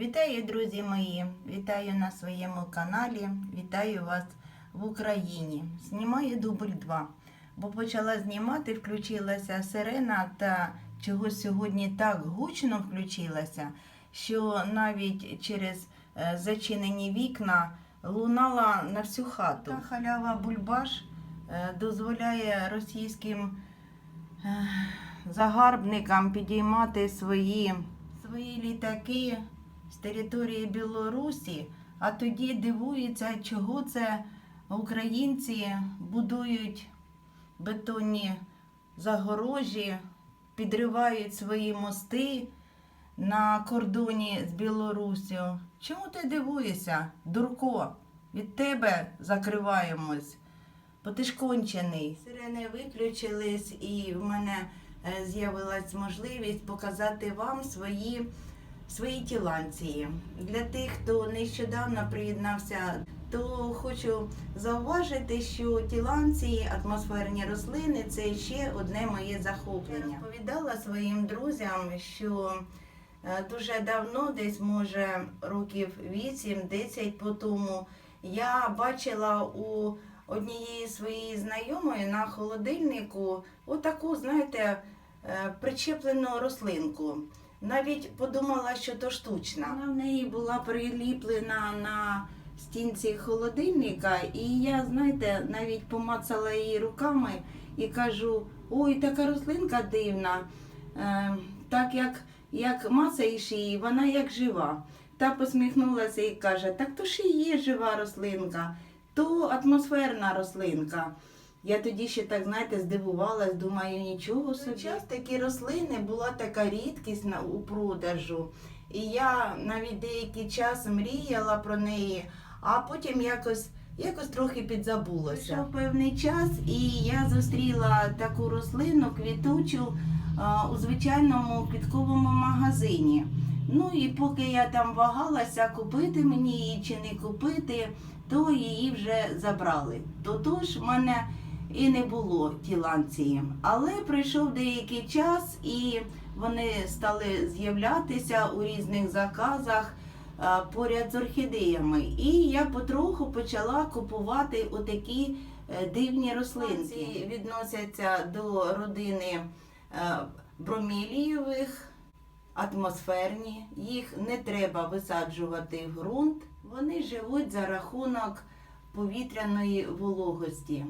Вітаю, друзі мої! Вітаю на своєму каналі. Вітаю вас в Україні. Знімаю дубль 2, бо почала знімати, включилася сирена та чогось сьогодні так гучно включилася, що навіть через е, зачинені вікна лунала на всю хату. Та халява Бульбаш е, дозволяє російським е, загарбникам підіймати свої, свої літаки з території Білорусі, а тоді дивуються, чого це українці будують бетонні загорожі, підривають свої мости на кордоні з Білоруссю. Чому ти дивуєшся, дурко? Від тебе закриваємось, бо ти ж кончений. Сирени виключились, і в мене е, з'явилась можливість показати вам свої свої тіланції. Для тих, хто нещодавно приєднався, то хочу зауважити, що тіланції, атмосферні рослини це ще одне моє захоплення. Я розповідала своїм друзям, що е, дуже давно, десь може років 8-10 по тому, я бачила у однієї своєї знайомої на холодильнику отаку, знаєте, е, причеплену рослинку. Навіть подумала, що то штучна. Вона в неї була приліплена на стінці холодильника, і я, знаєте, навіть помацала її руками і кажу: ой, така рослинка дивна. Е, так як, як мацаєш її, вона як жива. Та посміхнулася і каже: Так то ж і є жива рослинка, то атмосферна рослинка. Я тоді ще так, знаєте, здивувалась, думаю, нічого собі. Час такі рослини була така рідкість на- у продажу. І я навіть деякий час мріяла про неї, а потім якось, якось трохи підзабулося. Пройшов певний час, і я зустріла таку рослину квітучу а, у звичайному квітковому магазині. Ну і поки я там вагалася, купити мені її чи не купити, то її вже забрали. Тотож в мене і не було тіланції. Але пройшов деякий час і вони стали з'являтися у різних заказах поряд з орхідеями. І я потроху почала купувати отакі е, дивні рослинки. Відносяться до родини е, бромілієвих, атмосферні. Їх не треба висаджувати в ґрунт. Вони живуть за рахунок повітряної вологості.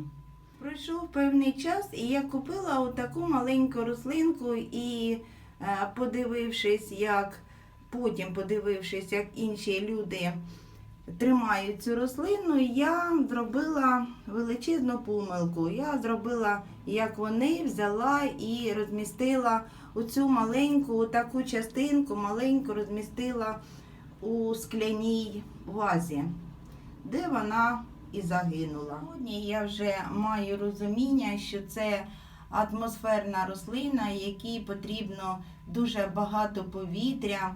Пройшов певний час, і я купила отаку маленьку рослинку і е, подивившись, як потім подивившись, як інші люди тримають цю рослину, я зробила величезну помилку. Я зробила, як вони, взяла і розмістила оцю маленьку таку частинку, маленьку розмістила у скляній вазі, де вона і загинула. Сьогодні я вже маю розуміння, що це атмосферна рослина, якій потрібно дуже багато повітря,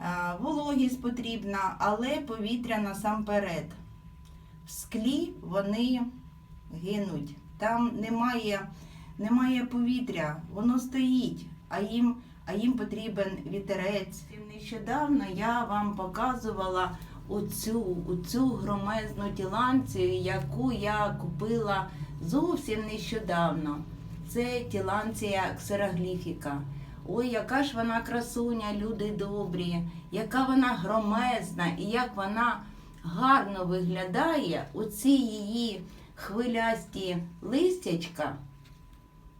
е, вологість потрібна, але повітря насамперед. В склі вони гинуть. Там немає, немає повітря, воно стоїть, а їм, а їм потрібен вітерець. Нещодавно я вам показувала оцю, оцю громезну тіланцію, яку я купила зовсім нещодавно. Це тіланція ксерогліфіка. Ой, яка ж вона красуня, люди добрі, яка вона громезна і як вона гарно виглядає, оці її хвилясті листячка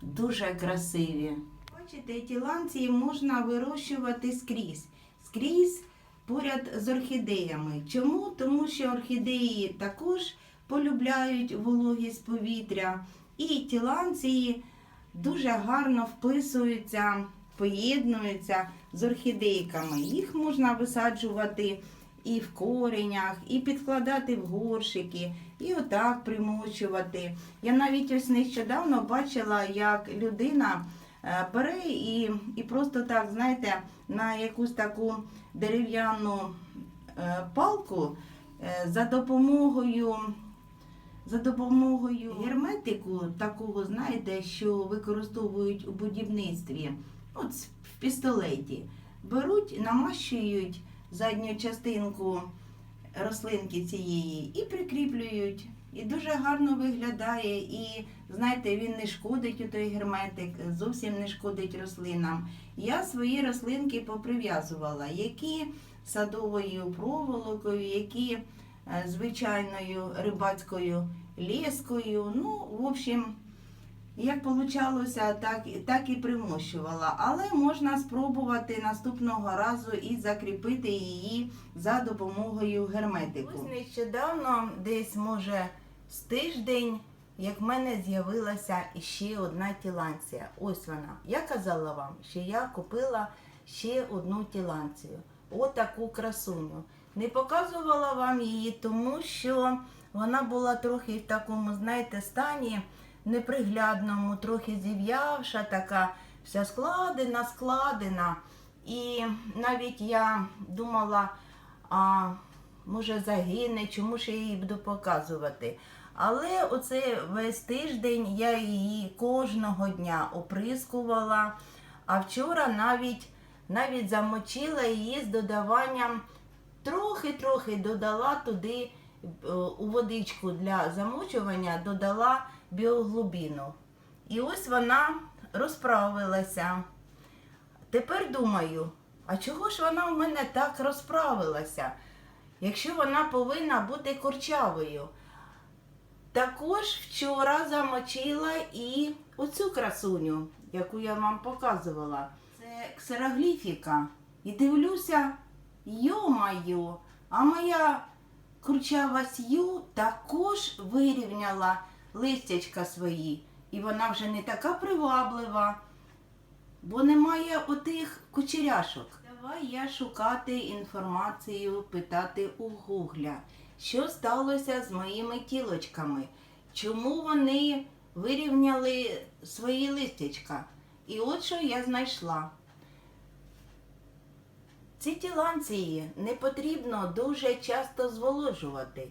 дуже красиві. Бачите, тіланції можна вирощувати скрізь. Скрізь поряд з орхідеями. Чому? Тому що орхідеї також полюбляють вологість повітря, і тіланції дуже гарно вписуються, поєднуються з орхідейками. Їх можна висаджувати і в коренях, і підкладати в горшики, і отак примочувати. Я навіть ось нещодавно бачила, як людина е, бере і, і просто так, знаєте, на якусь таку дерев'яну е, палку е, за допомогою. За допомогою герметику, такого, знаєте, що використовують у будівництві, от в пістолеті, беруть, намащують задню частинку рослинки цієї і прикріплюють. І дуже гарно виглядає. І знаєте, він не шкодить у той герметик, зовсім не шкодить рослинам. Я свої рослинки поприв'язувала, які садовою проволокою, які е, звичайною рибацькою лескою. Ну, в общем, як получалося, так, так і примощувала. Але можна спробувати наступного разу і закріпити її за допомогою герметику. Ось нещодавно, десь може з тиждень, як в мене з'явилася ще одна тіланція. Ось вона. Я казала вам, що я купила ще одну тіланцію. Отаку красуню. Не показувала вам її, тому що вона була трохи в такому, знаєте, стані неприглядному, трохи зів'явша, така вся складена, складена. І навіть я думала, а може загине, чому ж я її буду показувати. Але оце весь тиждень я її кожного дня оприскувала, а вчора навіть, навіть замочила її з додаванням, трохи-трохи додала туди е, у водичку для замочування, додала біоглубіну. І ось вона розправилася. Тепер думаю, а чого ж вона в мене так розправилася, якщо вона повинна бути корчавою? Також вчора замочила і оцю красуню, яку я вам показувала. Це ксерогліфіка. І дивлюся, йо-майо, а моя курчава сью також вирівняла листячка свої. І вона вже не така приваблива, бо немає отих кучеряшок. Давай я шукати інформацію, питати у Гугля, що сталося з моїми тілочками, чому вони вирівняли свої листячка. І от що я знайшла. Ці тіланції не потрібно дуже часто зволожувати.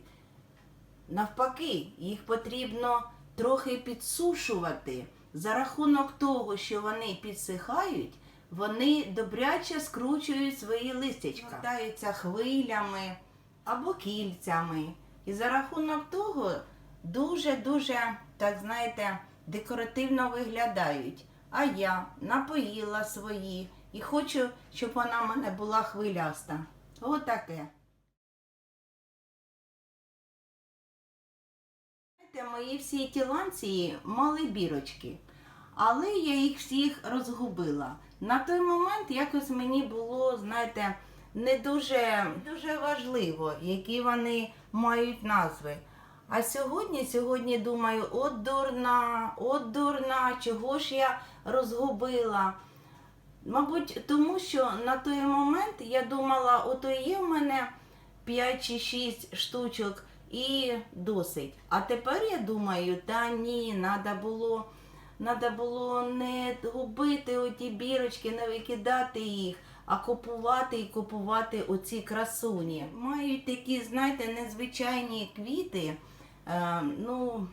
Навпаки, їх потрібно трохи підсушувати. За рахунок того, що вони підсихають, вони добряче скручують свої листячка, Гортаються хвилями або кільцями. І за рахунок того дуже-дуже, так знаєте, декоративно виглядають. А я напоїла свої і хочу, щоб вона в мене була хвиляста. Отаке. Знаєте, мої всі тіланції мали бірочки, але я їх всіх розгубила. На той момент якось мені було, знаєте, не дуже, дуже важливо, які вони мають назви. А сьогодні, сьогодні думаю, от дурна, от дурна, чого ж я розгубила. Мабуть, тому що на той момент я думала, ото є в мене 5 чи 6 штучок і досить. А тепер я думаю, та ні, треба було, надо було не губити оті бірочки, не викидати їх, а купувати і купувати оці красуні. Мають такі, знаєте, незвичайні квіти. Е, ну,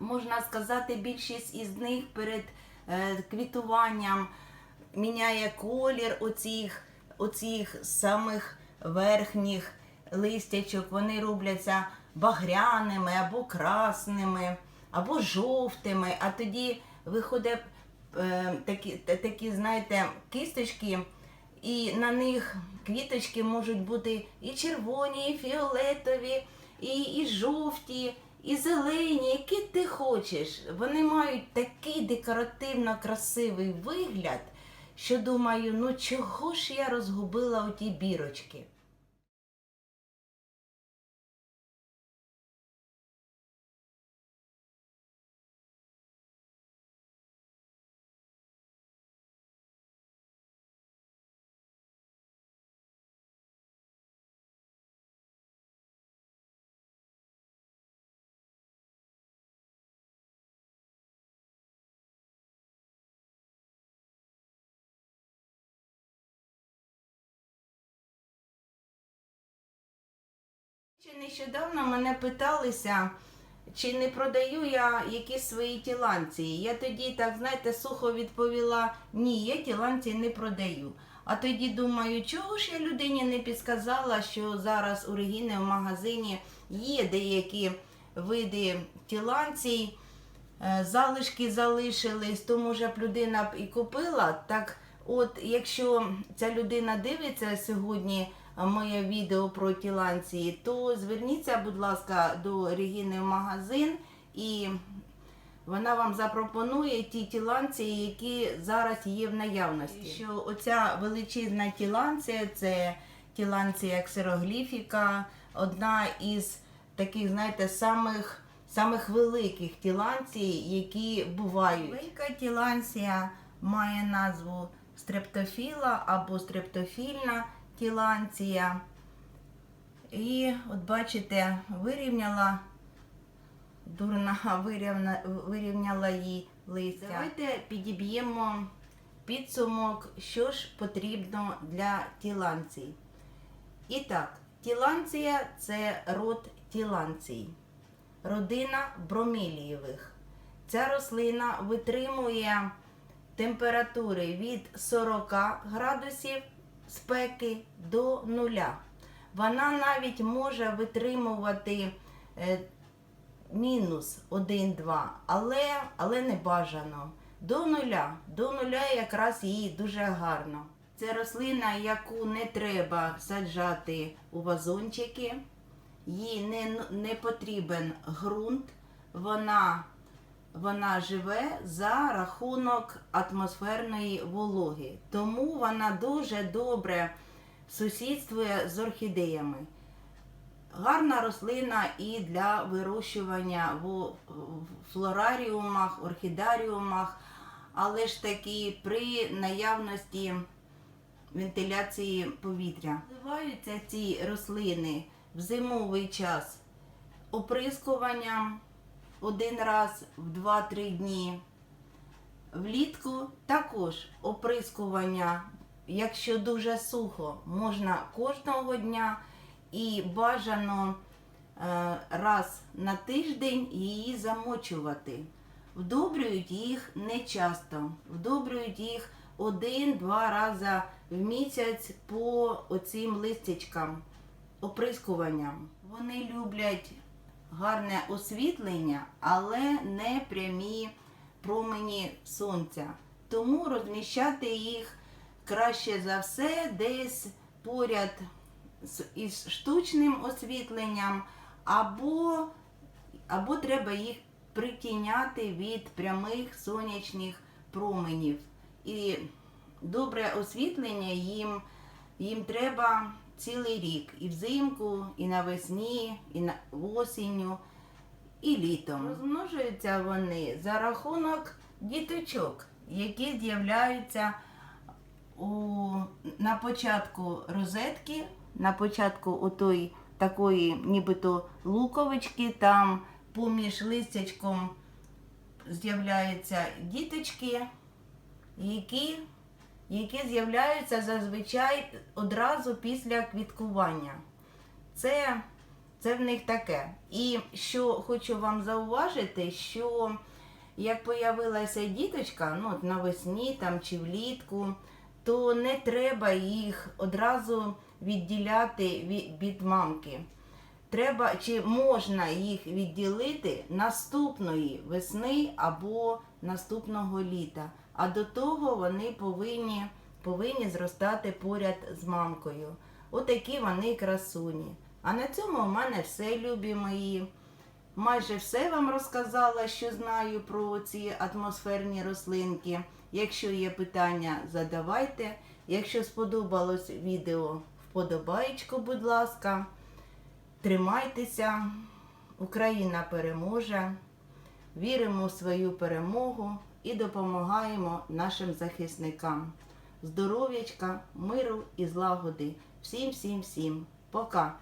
можна сказати, більшість із них перед е, квітуванням міняє колір оцих, оцих самих верхніх листячок. Вони робляться багряними або красними, або жовтими, а тоді виходять е, такі, такі, знаєте, кисточки, і на них квіточки можуть бути і червоні, і фіолетові, і, і жовті, і зелені, які ти хочеш. Вони мають такий декоративно красивий вигляд, що думаю, ну чого ж я розгубила оті бірочки? Ще нещодавно мене питалися, чи не продаю я якісь свої тіланції. Я тоді, так знаєте, сухо відповіла: ні, я тіланції не продаю. А тоді думаю, чого ж я людині не підсказала, що зараз у Регіни в магазині є деякі види тіланцій, е, залишки залишились, то може б людина б і купила. Так от, якщо ця людина дивиться сьогодні моє відео про тіланції, то зверніться, будь ласка, до Регіни в магазин і вона вам запропонує ті тіланції, які зараз є в наявності. Що оця величезна тіланція це тіланція ксерогліфіка, одна із таких, знаєте, самих, самих великих тіланцій, які бувають. Велика тіланція має назву стрептофіла або стрептофільна тіланція. І от бачите, вирівняла дурна вирівна, вирівняла її листя. Давайте підіб'ємо підсумок, що ж потрібно для тіланцій. І так, тіланція це род тіланцій, родина бромілієвих. Ця рослина витримує температури від 40 градусів спеки до нуля. Вона навіть може витримувати е, мінус 1-2, але, але не бажано. До нуля. До нуля якраз їй дуже гарно. Це рослина, яку не треба саджати у вазончики. Їй не, не потрібен ґрунт. Вона, вона живе за рахунок атмосферної вологи. Тому вона дуже добре сусідствує з орхідеями. Гарна рослина і для вирощування в флораріумах, орхідаріумах, але ж таки при наявності вентиляції повітря. Вживаються ці рослини в зимовий час оприскуванням один раз в 2-3 дні. Влітку також оприскування, якщо дуже сухо, можна кожного дня і бажано е, раз на тиждень її замочувати. Вдобрюють їх не часто, вдобрюють їх один-два рази в місяць по оцим листячкам, оприскуванням. Вони люблять гарне освітлення, але не прямі промені сонця. Тому розміщати їх краще за все десь поряд із штучним освітленням, або, або треба їх притіняти від прямих сонячних променів. І добре освітлення їм, їм треба цілий рік. І взимку, і навесні, і на осінню, і літом. Розмножуються вони за рахунок діточок, які з'являються у, на початку розетки, на початку отої такої нібито луковички, там поміж листячком з'являються діточки, які, які з'являються зазвичай одразу після квіткування. Це, це в них таке. І що хочу вам зауважити, що як появилася діточка, ну от навесні там чи влітку, то не треба їх одразу відділяти від, від мамки. Треба чи можна їх відділити наступної весни або наступного літа. А до того вони повинні, повинні зростати поряд з мамкою. Отакі вони красуні. А на цьому у мене все, любі мої. Майже все вам розказала, що знаю про ці атмосферні рослинки. Якщо є питання, задавайте. Якщо сподобалось відео, вподобаєчко, будь ласка. Тримайтеся, Україна переможе. Віримо в свою перемогу і допомагаємо нашим захисникам. Здоров'ячка, миру і злагоди. Всім, всім, всім. Пока!